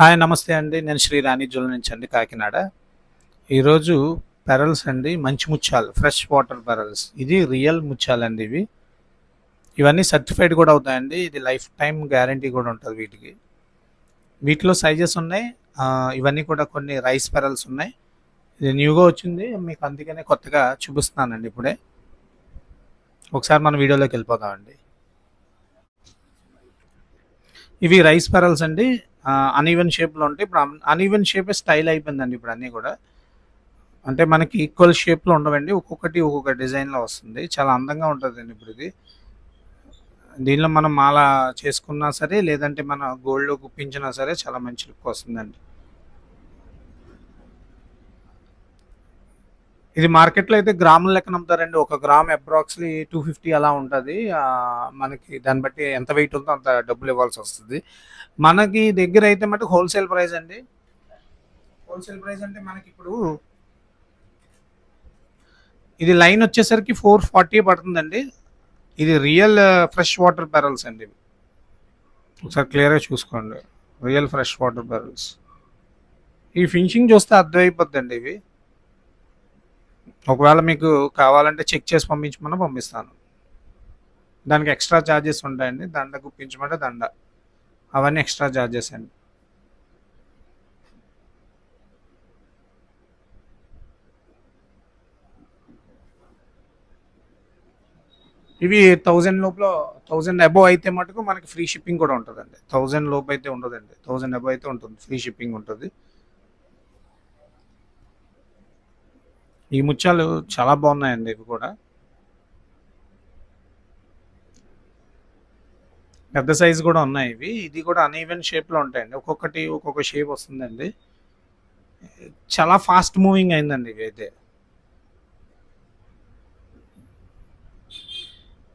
Hi నమస్తే అండి. నేను శ్రీ రాణి జ్వల నుంచి అండి కాకినాడ. ఈరోజు పెరల్స్ అండి మంచి ముత్యాలు ఫ్రెష్ వాటర్ పెరల్స్. ఇది రియల్ ముత్యాలు అండి ఇవి. ఇవన్నీ సర్టిఫైడ్ కూడా అవుతాయండి. ఇది లైఫ్ టైం గ్యారంటీ కూడా ఉంటుంది వీటికి. వీటిలో సైజెస్ ఉన్నాయి. ఇవన్నీ కూడా కొన్ని రైస్ పెరల్స్ ఉన్నాయి. ఇది న్యూగా వచ్చింది. మీకు అందుకనే కొత్తగా చూపిస్తున్నానండి ఇప్పుడే. ఒకసారి మనం వీడియోలోకి వెళ్ళిపోదామండి. ఇవి రైస్ పెరల్స్ అండి. అన్ఈవెన్ షేప్లో ఉంటాయి ఇప్పుడు అన్ఈవెన్ షేపే స్టైల్ అయిపోయిందండి ఇప్పుడు అన్నీ కూడా. అంటే మనకి ఈక్వల్ షేప్లో ఉండవండి ఒక్కొక్కటి ఒక్కొక్క డిజైన్లో వస్తుంది. చాలా అందంగా ఉంటుందండి ఇప్పుడు ఇది. దీనిలో మనం మాల చేసుకున్నా సరే లేదంటే మన గోల్డ్లో కుప్పించినా సరే చాలా మంచి లుక్ వస్తుందండి. ఇది మార్కెట్లో అయితే గ్రాముల లెక్కన అమ్ముతారండి ఒక గ్రామ్ అప్రాక్స్లీ టూ ఫిఫ్టీ అలా ఉంటుంది. మనకి దాన్ని బట్టి ఎంత వెయిట్ ఉందో అంత డబ్బులు ఇవ్వాల్సి వస్తుంది. మనకి దగ్గర అయితే మటుకు హోల్సేల్ ప్రైస్ అండి. హోల్సేల్ ప్రైస్ అంటే మనకి ఇప్పుడు ఇది లైన్ వచ్చేసరికి ఫోర్ ఫార్టీ పడుతుందండి. ఇది రియల్ ఫ్రెష్ వాటర్ బ్యారల్స్ అండి. ఇవి ఒకసారి క్లియర్గా చూసుకోండి. రియల్ ఫ్రెష్ వాటర్ బ్యారల్స్ ఈ ఫినిషింగ్ చూస్తే అర్థమైపోద్దండి ఇవి. ఒకవేళ మీకు కావాలంటే చెక్ చేసి పంపించమని పంపిస్తాను. దానికి ఎక్స్ట్రా ఛార్జెస్ ఉంటాయండి. దండ గుప్పించమంటే దండ. అవన్నీ ఎక్స్ట్రా ఛార్జెస్ అండి. ఇవి థౌజండ్ లోపల థౌజండ్ అబోవ్ అయితే మటుకు మనకి ఫ్రీ షిప్పింగ్ కూడా ఉంటుందండి. థౌజండ్ లోపు అయితే ఉండదండి. థౌజండ్ అబోవ్ అయితే ఉంటుంది. ఫ్రీ షిప్పింగ్ ఉంటుంది. ఈ ముత్యాలు చాలా బాగున్నాయండి ఇవి కూడా. పెద్ద సైజు కూడా ఉన్నాయి ఇవి. ఇది కూడా అన్ఈవెన్ షేప్లో ఉంటాయండి. ఒక్కొక్కటి ఒక్కొక్క షేప్ వస్తుందండి. చాలా ఫాస్ట్ మూవింగ్ అయిందండి ఇవి అయితే.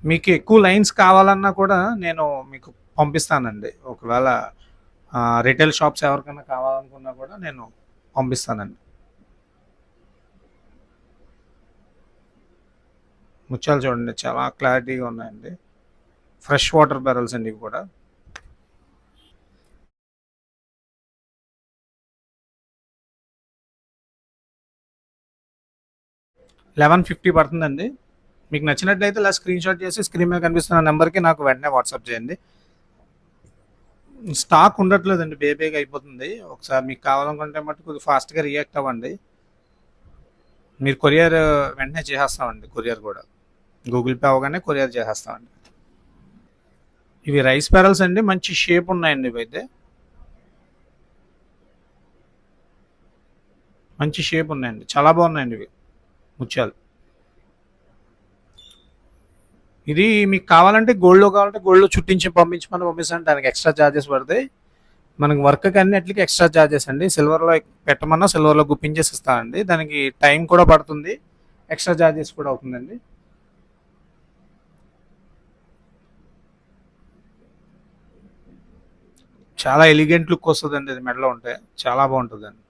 మీకు ఎక్కువ లైన్స్ కావాలన్నా కూడా నేను మీకు పంపిస్తానండి. ఒకవేళ రిటైల్ షాప్స్ ఎవరికైనా కావాలనుకున్నా కూడా నేను పంపిస్తానండి. ముత్యాలు చూడండి చాలా క్లారిటీగా ఉన్నాయండి. ఫ్రెష్ వాటర్ బ్యారల్స్ అండి ఇవి కూడా. లెవెన్ ఫిఫ్టీ పడుతుందండి. మీకు నచ్చినట్లయితే ఇలా స్క్రీన్ షాట్ చేసి స్క్రీన్ మీద కనిపిస్తున్న నెంబర్కి నాకు వెంటనే వాట్సాప్ చేయండి. స్టాక్ ఉండట్లేదండి బేబేగా అయిపోతుంది. ఒకసారి మీకు కావాలనుకుంటే మటుకు ఫాస్ట్గా రియాక్ట్ అవ్వండి. మీరు కొరియర్ వెంటనే చేసేస్తామండి కొరియర్ కూడా. గూగుల్ పే అవగానే కొరియర్ చేసేస్తామండి. ఇవి రైస్ పెరల్స్ అండి మంచి షేప్ ఉన్నాయండి ఇవి అయితే. మంచి షేప్ ఉన్నాయండి చాలా బాగున్నాయండి ఇవి ముత్యాలు. ఇది మీకు కావాలంటే గోల్డ్లో కావాలంటే గోల్డ్లో చుట్టించి పంపించమని పంపిస్తాను దానికి ఎక్స్ట్రా ఛార్జెస్ పడతాయి. మనకి వర్క్కి అన్నిటికి ఎక్స్ట్రా ఛార్జెస్ అండి. సిల్వర్లో పెట్టమన్నా సిల్వర్లో గుప్పించేసి ఇస్తానండి. దానికి టైం కూడా పడుతుంది. ఎక్స్ట్రా ఛార్జెస్ కూడా అవుతుందండి. చాలా ఎలిగెంట్ లుక్ వస్తుందండి ఇది మెడలో ఉంటే. చాలా బాగుంటుందండి.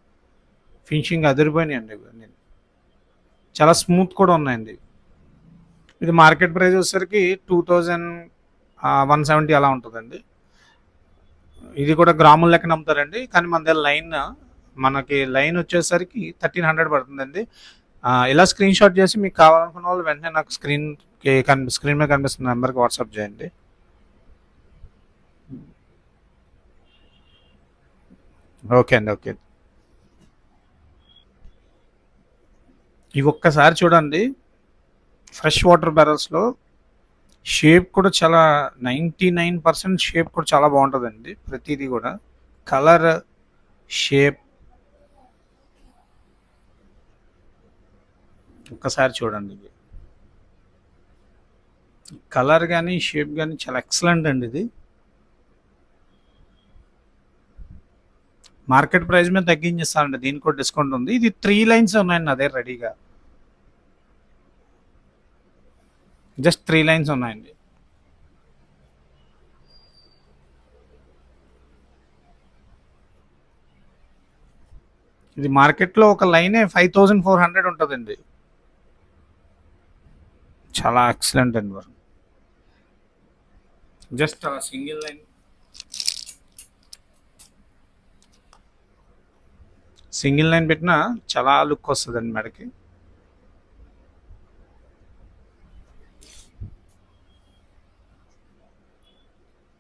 ఫినిషింగ్ అదిరిపోయినాయండి ఇవన్నీ చాలా స్మూత్ కూడా ఉన్నాయండి. ఇది మార్కెట్ ప్రైస్ వచ్చేసరికి టూ థౌజండ్ వన్ సెవెంటీ అలా ఉంటుందండి. ఇది కూడా గ్రాముల లెక్కన అమ్ముతారండి కానీ మన దగ్గర లైన్ మనకి లైన్ వచ్చేసరికి థర్టీన్ హండ్రెడ్ పడుతుందండి. ఇలా స్క్రీన్ షాట్ చేసి మీకు కావాలనుకున్న వాళ్ళు వెంటనే నాకు స్క్రీన్కి కనిపి స్క్రీన్ మీద కనిపిస్తున్న నెంబర్కి వాట్సాప్ చేయండి. ఓకే అండి ఓకే. ఇవి ఒక్కసారి చూడండి. ఫ్రెష్ వాటర్ బ్యారల్స్లో షేప్ కూడా చాలా నైంటీ నైన్ పర్సెంట్ షేప్ కూడా చాలా బాగుంటుందండి ప్రతిదీ కూడా. కలర్ షేప్ ఒక్కసారి చూడండి ఇది. కలర్ కానీ షేప్ కానీ చాలా ఎక్సలెంట్ అండి ఇది. మార్కెట్ ప్రైస్ మీద తగ్గించేస్తానండి దీనికి కూడా డిస్కౌంట్ ఉంది. ఇది త్రీ లైన్స్ ఉన్నాయండి అదే రెడీగా జస్ట్ త్రీ లైన్స్ ఉన్నాయండి. ఇది మార్కెట్లో ఒక లైనే ఫైవ్ థౌజండ్ ఫోర్ హండ్రెడ్ ఉంటుందండి. చాలా ఎక్సలెంట్ అండి వర్క్ జస్ట్ అలా సింగిల్ లైన్. సింగిల్ లైన్ పెట్టినా చాలా లుక్ వస్తుందండి మెడకి.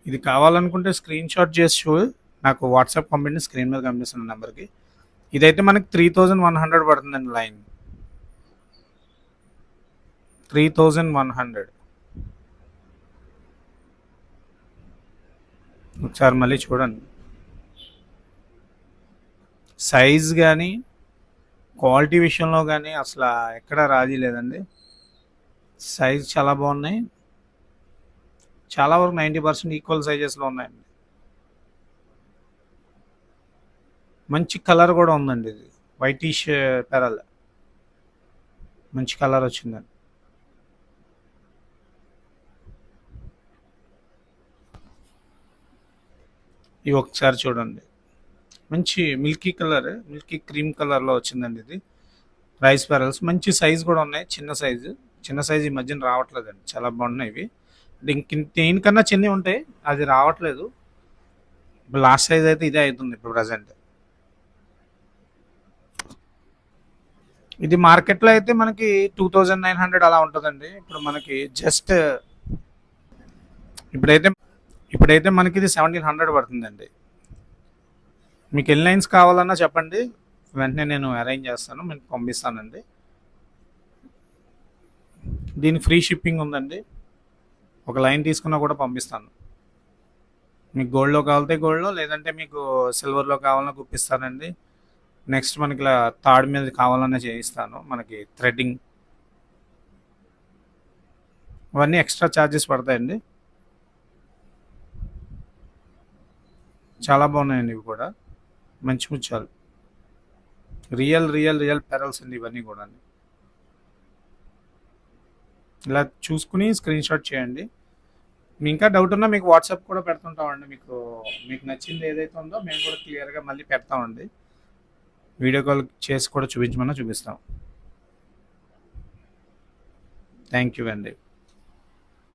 ఇది కావాలనుకుంటే స్క్రీన్ షాట్ చేసి చూ నాకు వాట్సాప్ పంపిండి స్క్రీన్ మీద కనిపిస్తున్న నెంబర్కి ఇదైతే మనకి త్రీ థౌజండ్ వన్ హండ్రెడ్ పడుతుందండి line three thousand one hundred ఒకసారి మళ్ళీ చూడండి. సైజ్ కానీ క్వాలిటీ విషయంలో కానీ అసలు ఎక్కడ రాజీ లేదండి. సైజ్ చాలా బాగున్నాయి. చాలా వరకు నైంటీ పర్సెంట్ ఈక్వల్ సైజెస్లో ఉన్నాయండి. మంచి కలర్ కూడా ఉందండి ఇది. Whitish uh, pearl. మంచి కలర్ వచ్చిందండి. ఇవి ఒకసారి చూడండి. మంచి మిల్కీ కలర్ మిల్కీ క్రీమ్ కలర్లో వచ్చిందండి ఇది. రైస్ బ్యారల్స్ మంచి సైజ్ కూడా ఉన్నాయి చిన్న సైజు చిన్న సైజు ఈ మధ్యన రావట్లేదండి. చాలా బాగున్నాయి ఇవి. దీనికి దీనికన్నా చిన్నవి ఉంటాయి అది రావట్లేదు. లాస్ట్ సైజ్ అయితే ఇదే అవుతుంది ఇప్పుడు ప్రజెంట్ ఇది మార్కెట్లో అయితే మనకి టూ థౌజండ్ నైన్ హండ్రెడ్ అలా ఉంటుందండి. ఇప్పుడు మనకి జస్ట్ ఇప్పుడైతే ఇప్పుడైతే మనకి ఇది సెవెంటీన్ హండ్రెడ్ పడుతుందండి. మీకు ఎన్ని లైన్స్ కావాలన్నా చెప్పండి. వెంటనే నేను అరేంజ్ చేస్తాను మీకు పంపిస్తానండి. దీని ఫ్రీ షిప్పింగ్ ఉందండి. ఒక లైన్ తీసుకున్నా కూడా పంపిస్తాను. మీకు గోల్డ్లో కావాలితే గోల్డ్లో లేదంటే మీకు సిల్వర్లో కావాలన్నా గుప్పిస్తానండి. నెక్స్ట్ మనకి ఇలా తాడు మీద కావాలన్నా చేయిస్తాను మనకి థ్రెడ్డింగ్. అవన్నీ ఎక్స్ట్రా ఛార్జెస్ పడతాయండి. చాలా బాగున్నాయండి ఇవి కూడా. మంచి ముచ్చాలు. రియల్ రియల్ రియల్ పెరల్స్ అండి ఇవన్నీ కూడా ఇలా చూసుకుని స్క్రీన్ షాట్ చేయండి. మీ ఇంకా డౌట్ ఉన్నా మీకు వాట్సాప్ కూడా పెడుతుంటామండి. మీకు మీకు నచ్చింది ఏదైతే ఉందో మేము కూడా క్లియర్గా మళ్ళీ పెడతామండి. వీడియో కాల్ చేసి కూడా చూపించమన్నా చూపిస్తాం. థ్యాంక్ యూ అండి.